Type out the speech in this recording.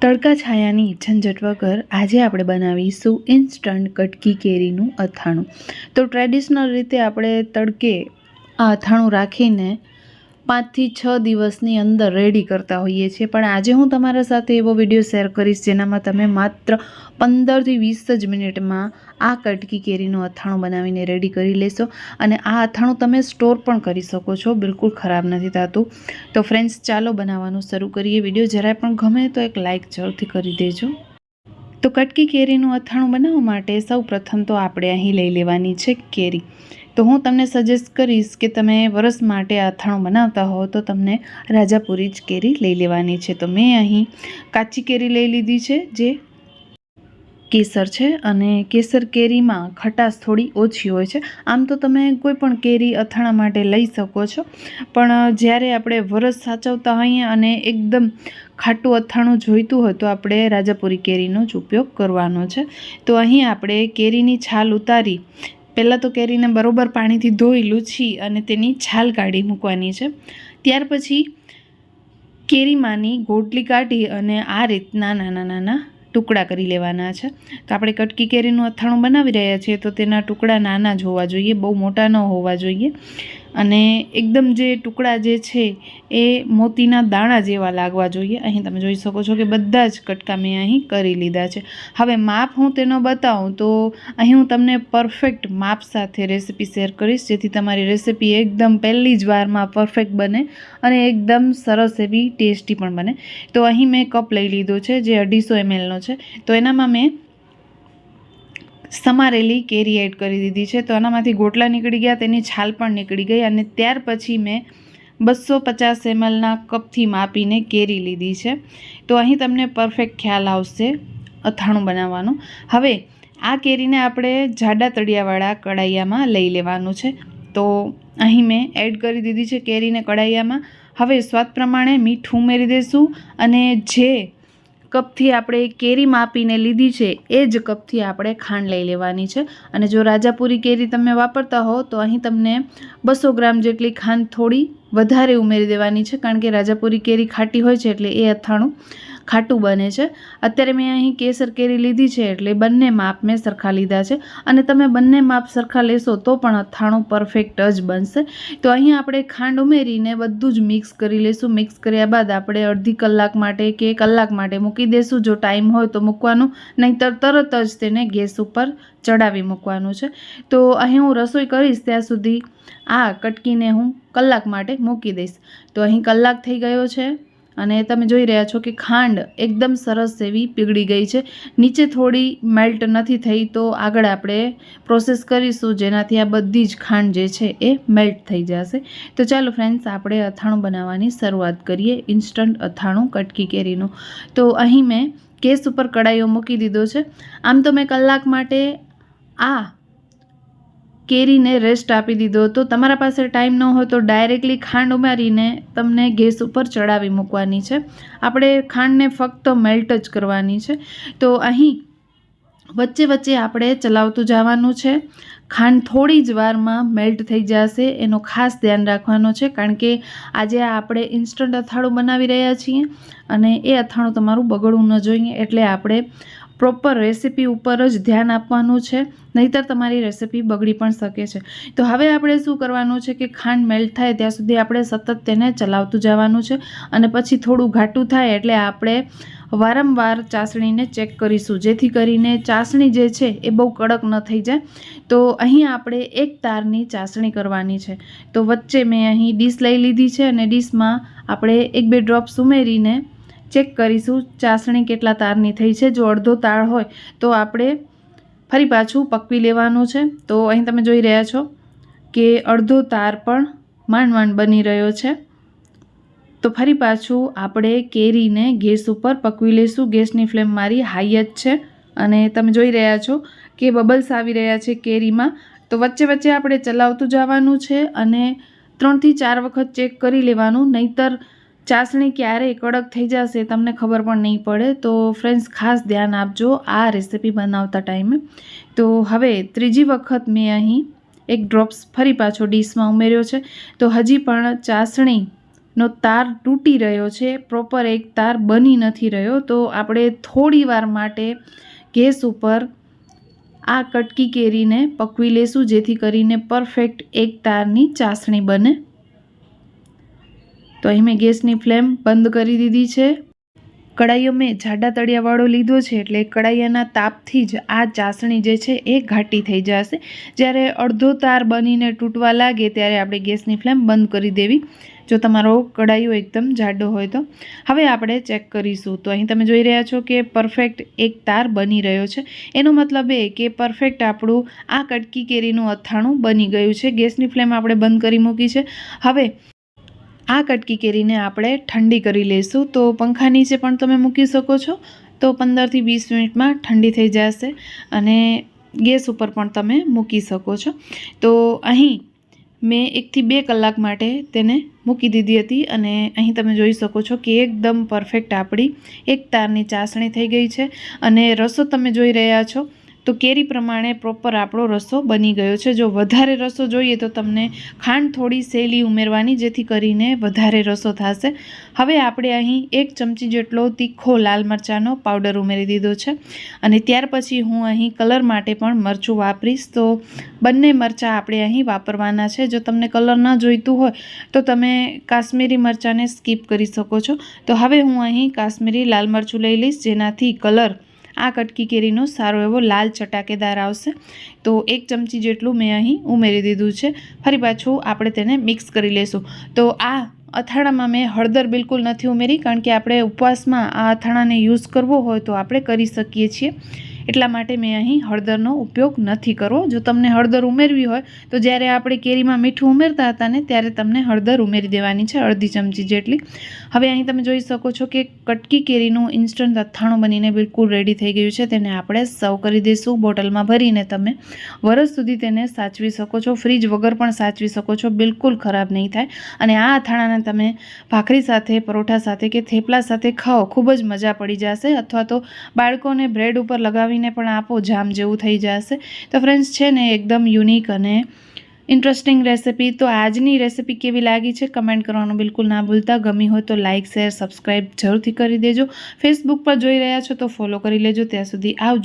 તડકા છાયાની ઝંઝટ વગર આજે આપણે બનાવીશું ઇન્સ્ટન્ટ કટકી કેરીનું અથાણું. તો ટ્રેડિશનલ રીતે આપણે તડકે આ અથાણું રાખીને પાંચથી છ દિવસની અંદર રેડી કરતા હોઈએ છીએ. પણ આજે હું તમારા સાથે એવો વીડિયો શેર કરીશ જેનામાં તમે માત્ર પંદરથી વીસ જ મિનિટમાં આ કટકી કેરીનું અથાણું બનાવીને રેડી કરી લેશો. અને આ અથાણું તમે સ્ટોર પણ કરી શકો છો. બિલકુલ ખરાબ નથી થતું. તો ફ્રેન્ડ્સ ચાલો બનાવવાનું શરૂ કરીએ. વીડિયો જરાય પણ ગમે તો એક લાઇક જરૂરથી કરી દેજો. તો કટકી કેરીનું અથાણું બનાવવા માટે સૌ પ્રથમ તો આપણે અહીં લઈ લેવાની છે કેરી. તો હું તમને સજેસ્ટ કરીશ કે તમે વરસ માટે અથાણું બનાવતા હો તો તમને રાજાપુરી જ કેરી લઈ લેવાની છે. તો મેં અહીં કાચી કેરી લઈ લીધી છે, જે કેસર છે અને કેસર કેરીમાં ખટાશ થોડી ઓછી હોય છે. આમ તો તમે કોઈ પણ કેરી અથાણા માટે લઈ શકો છો. પણ જ્યારે આપણે વરસ સાચવતા હોઈએ અને એકદમ ખાટું અથાણું જોઈતું હોય તો આપણે રાજાપુરી કેરીનો જ ઉપયોગ કરવાનો છે. તો અહીં આપણે કેરીની છાલ ઉતારી પહેલાં તો કેરીને બરોબર પાણીથી ધોઈ લૂછી અને તેની છાલ કાઢી મૂકવાની છે. ત્યાર પછી કેરીમાંની ગોટલી કાઢી અને આ રીતના નાના નાના ટુકડા કરી લેવાના છે. તો આપણે કટકી કેરીનું અથાણું બનાવી રહ્યા છીએ તો તેના ટુકડા નાના જ હોવા જોઈએ, બહુ મોટા ન હોવા જોઈએ. અને એકદમ જે ટુકડા જે છે એ મોતીના દાણા જેવા લાગવા જોઈએ. અહીં તમે જોઈ શકો છો કે બધા જ કટકા મેં અહીં કરી લીધા છે. હવે માપ હું તેનો બતાવું તો અહીં હું તમને પરફેક્ટ માપ સાથે રેસીપી શેર કરીશ, જેથી તમારી રેસીપી એકદમ પહેલી જ વારમાં પરફેક્ટ બને અને એકદમ સરસ એવી ટેસ્ટી પણ બને. તો અહીં મેં કપ લઈ લીધો છે, જે અઢીસો એમએલનો છે. તો એનામાં મેં સમારેલી કેરી એડ કરી દીધી છે. તો આનામાંથી ગોટલા નીકળી ગયા, તેની છાલ પણ નીકળી ગઈ અને ત્યાર પછી મેં બસો પચાસ એમએલના કપથી માપીને કેરી લીધી છે. તો અહીં તમને પરફેક્ટ ખ્યાલ આવશે અથાણું બનાવવાનું. હવે આ કેરીને આપણે જાડા તળિયાવાળા કડાઈયામાં લઈ લેવાનું છે. તો અહીં મેં એડ કરી દીધી છે કેરીને કડાઈયામાં. હવે સ્વાદ પ્રમાણે મીઠું ઉમેરી દઈશું અને જે કપથી આપણે કેરી માપીને લીધી છે, એ જ કપથી આપણે ખાંડ લઈ લેવાની છે. અને જો રાજાપુરી કેરી તમે વાપરતા હો, તો અહીં તમને બસો ગ્રામ જેટલી ખાંડ થોડી વધારે ઉમેરી દેવાની છે, કારણ કે રાજાપુરી કેરી ખાટી હોય છે એટલે એ અથાણું ખાટું બને છે. અત્યારે મેં અહીં કેસર કેરી લીધી છે એટલે બંને માપ મેં સરખા લીધા છે. અને તમે બંને માપ સરખા લેશો તો પણ અથાણું પરફેક્ટ જ બનશે. તો અહીં આપણે ખાંડ ઉમેરીને બધું જ મિક્સ કરી લઈશું મિક્સ કર્યા બાદ આપણે અડધી કલાક માટે કે કલાક માટે મૂકી દઈશું જો ટાઈમ હોય તો મૂકવાનું. નહીંતર તરત જ તેને ગેસ ઉપર ચડાવી મૂકવાનું છે. તો અહીં હું રસોઈ કરીશ ત્યાં સુધી આ કટકીને હું કલાક માટે મૂકી દઈશ. તો અહીં કલાક થઈ ગયો છે. અને તમે જોઈ રહ્યા છો કે ખાંડ એકદમ સરસ એવી પીગળી ગઈ છે. નીચે થોડી મેલ્ટ નથી થઈ તો આગળ આપણે પ્રોસેસ કરીશું. જેનાથી આ બધી જ ખાંડ જે છે એ મેલ્ટ થઈ જશે. તો ચાલો ફ્રેન્ડ્સ આપણે અથાણું બનાવવાની શરૂઆત કરીએ. ઇન્સ્ટન્ટ અથાણું કટકી કેરીનું. તો અહીં મેં કેસ ઉપર કડાઈઓ મૂકી દીધો છે. આમ તો મેં કલાક માટે આ કેરીને રેસ્ટ આપી દીધો તો તમારા પાસે ટાઈમ ન હોય તો ડાયરેક્ટલી ખાંડ ઉમારીને તમને ગેસ ઉપર ચડાવી મૂકવાની છે. આપણે ખાંડને ફક્ત મેલ્ટ જ કરવાની છે. તો અહીં વચ્ચે વચ્ચે આપણે ચલાવતું જવાનું છે. ખાંડ થોડી જ વારમાં મેલ્ટ થઈ જશે. એનો ખાસ ધ્યાન રાખવાનો છે કારણ કે આજે આપણે ઇન્સ્ટન્ટ અથાણું બનાવી રહ્યા છીએ અને એ અથાણું તમારું બગડવું ન જોઈએ એટલે આપણે પ્રોપર રેસીપી ઉપર જ ધ્યાન આપવાનું છે, નહીંતર તમારી રેસીપી બગડી પણ શકે છે. તો હવે આપણે શું કરવાનું છે કે ખાંડ મેલ્ટ થાય ત્યાં સુધી આપણે સતત તેને ચલાવતું જવાનું છે અને પછી થોડું ઘાટું થાય એટલે આપણે વારંવાર ચાસણીને ચેક કરીશું. જેથી કરીને ચાસણી જે છે એ બહુ કડક ન થઈ જાય. તો અહીં આપણે એક તારની ચાસણી કરવાની છે. તો વચ્ચે મેં અહીં ડીશ લઈ લીધી છે અને ડીશમાં આપણે એક બે ડ્રોપ્સ ઉમેરીને ચેક કરીશું ચાસણી કેટલા તારની થઈ છે. જો અડધો તાર હોય તો આપણે ફરી પાછું પકવી લેવાનું છે. તો અહીં તમે જોઈ રહ્યા છો કે અડધો તાર પણ માંડ માંડ બની રહ્યો છે. તો ફરી પાછું આપણે કેરીને ગેસ ઉપર પકવી લઈશું ગેસની ફ્લેમ મારી હાઈ જ છે અને તમે જોઈ રહ્યા છો કે બબલ્સ આવી રહ્યા છે કેરીમાં. તો વચ્ચે વચ્ચે આપણે ચલાવતું જવાનું છે અને ત્રણથી ચાર વખત ચેક કરી લેવાનું. નહીંતર ચાસણી ક્યારે કડક થઈ જશે તમને ખબર પણ નહીં પડે, તો ફ્રેન્ડ્સ ખાસ ધ્યાન આપજો આ રેસીપી બનાવતા ટાઈમે તો હવે ત્રીજી વખત મેં અહીં એક ડ્રોપ્સ ફરી પાછો ડીશમાં ઉમેર્યો છે. તો હજી પણ ચાસણી નો તાર તૂટી રહ્યો છે પ્રોપર એક તાર બની નથી રહ્યો. તો આપણે થોડી વાર માટે ગેસ ઉપર આ કટકી કેરીને પકવી લેશું, જેથી કરીને પરફેક્ટ એક તારની ચાસણી બને. તો અહીં મેં ગેસની ફ્લેમ બંધ કરી દીધી છે. કડાઈઓ મેં જાડા તળિયાવાળો લીધો છે એટલે કડાઈયાના તાપથી જ આ ચાસણી જે છે એ ઘાટી થઈ જશે. જ્યારે અડધો તાર બનીને તૂટવા લાગે ત્યારે આપણે ગેસની ફ્લેમ બંધ કરી દેવી. જો તમારો કડાઈઓ એકદમ જાડો હોય તો. હવે આપણે ચેક કરીશું. તો અહીં તમે જોઈ રહ્યા છો કે પરફેક્ટ એક તાર બની રહ્યો છે. એનો મતલબ એ કે પરફેક્ટ આપણું આ કટકી કેરીનું અથાણું બની ગયું છે. ગેસની ફ્લેમ આપણે બંધ કરી મૂકી છે. હવે આ કટકી કેરીને આપણે ઠંડી કરી લઈશું. તો પંખા નીચે પણ તમે મૂકી શકો છો. તો પંદરથી વીસ મિનિટમાં ઠંડી થઈ જશે અને ગેસ ઉપર પણ તમે મૂકી શકો છો. તો અહીં મેં એકથી બે કલાક માટે તેને મૂકી દીધી હતી અને અહીં તમે જોઈ શકો છો કે એકદમ પરફેક્ટ આપણી એક તારની ચાસણી થઈ ગઈ છે અને રસો તમે જોઈ રહ્યા છો. તો કેરી પ્રમાણે પ્રોપર આપણો રસો બની ગયો છે. જો વધારે રસો જોઈએ તો તમને ખાંડ થોડી સેલી ઉમેરવાની જેથી કરીને વધારે રસો થશે. હવે આપણે અહીં એક ચમચી જેટલો તીખો લાલ મરચાંનો પાવડર ઉમેરી દીધો છે. અને ત્યાર પછી હું અહીં કલર માટે પણ મરચું વાપરીશ. તો બંને મરચાં આપણે અહીં વાપરવાના છે. જો તમને કલર ન જોઈતું હોય તો તમે કાશ્મીરી મરચાંને સ્કીપ કરી શકો છો. તો હવે હું અહીં કાશ્મીરી લાલ મરચું લઈ લઈશ. જેનાથી કલર આ કટકી કેરીનો સારો એવો લાલ ચટાકેદાર આવશે. તો એક ચમચી જેટલું મેં અહીં ઉમેરી દીધું છે. ફરી પાછું આપણે તેને મિક્સ કરી લેશું. તો આ અથાણામાં મેં હળદર બિલકુલ નથી ઉમેરી, કારણ કે આપણે ઉપવાસમાં આ અથાણાને યુઝ કરવો હોય તો આપણે કરી શકીએ છીએ. એટલા માટે મેં અહીં હળદરનો ઉપયોગ નથી કરવો. જો તમને હળદર ઉમેરવી હોય, તો જ્યારે આપણે કેરીમાં મીઠું ઉમેરતા હતા ને, ત્યારે તમને હળદર ઉમેરી દેવાની છે અડધી ચમચી જેટલી. હવે અહીં તમે જોઈ શકો છો કે કટકી કેરીનું ઇન્સ્ટન્ટ અથાણું બનીને બિલકુલ રેડી થઈ ગયું છે. તેને આપણે સર્વ કરી દઈશું બોટલમાં ભરીને તમે. વરસ સુધી તેને સાચવી શકો છો. ફ્રીજ વગર પણ સાચવી શકો છો. બિલકુલ ખરાબ નહીં થાય. અને આ અથાણાને તમે ભાખરી સાથે, પરોઠા સાથે કે થેપલા સાથે ખાઓ. ખૂબ જ મજા પડી જશે. અથવા તો બાળકોને બ્રેડ ઉપર લગાવી બનાવીને પણ આપો, જામ જેવું થઈ જશે. તો ફ્રેન્ડ્સ છે ને, એકદમ યુનિક અને ઇન્ટરેસ્ટિંગ રેસિપી તો આજની રેસિપી કેવી લાગી છે? કમેન્ટ કરવાનું બિલકુલ ના ભૂલતા. ગમી હોય તો લાઇક શેર સબસ્ક્રાઈબ જરૂરથી કરી દેજો. ફેસબુક પર જોઈ રહ્યા છો તો ફોલો કરી લેજો. ત્યાં સુધી આવજો.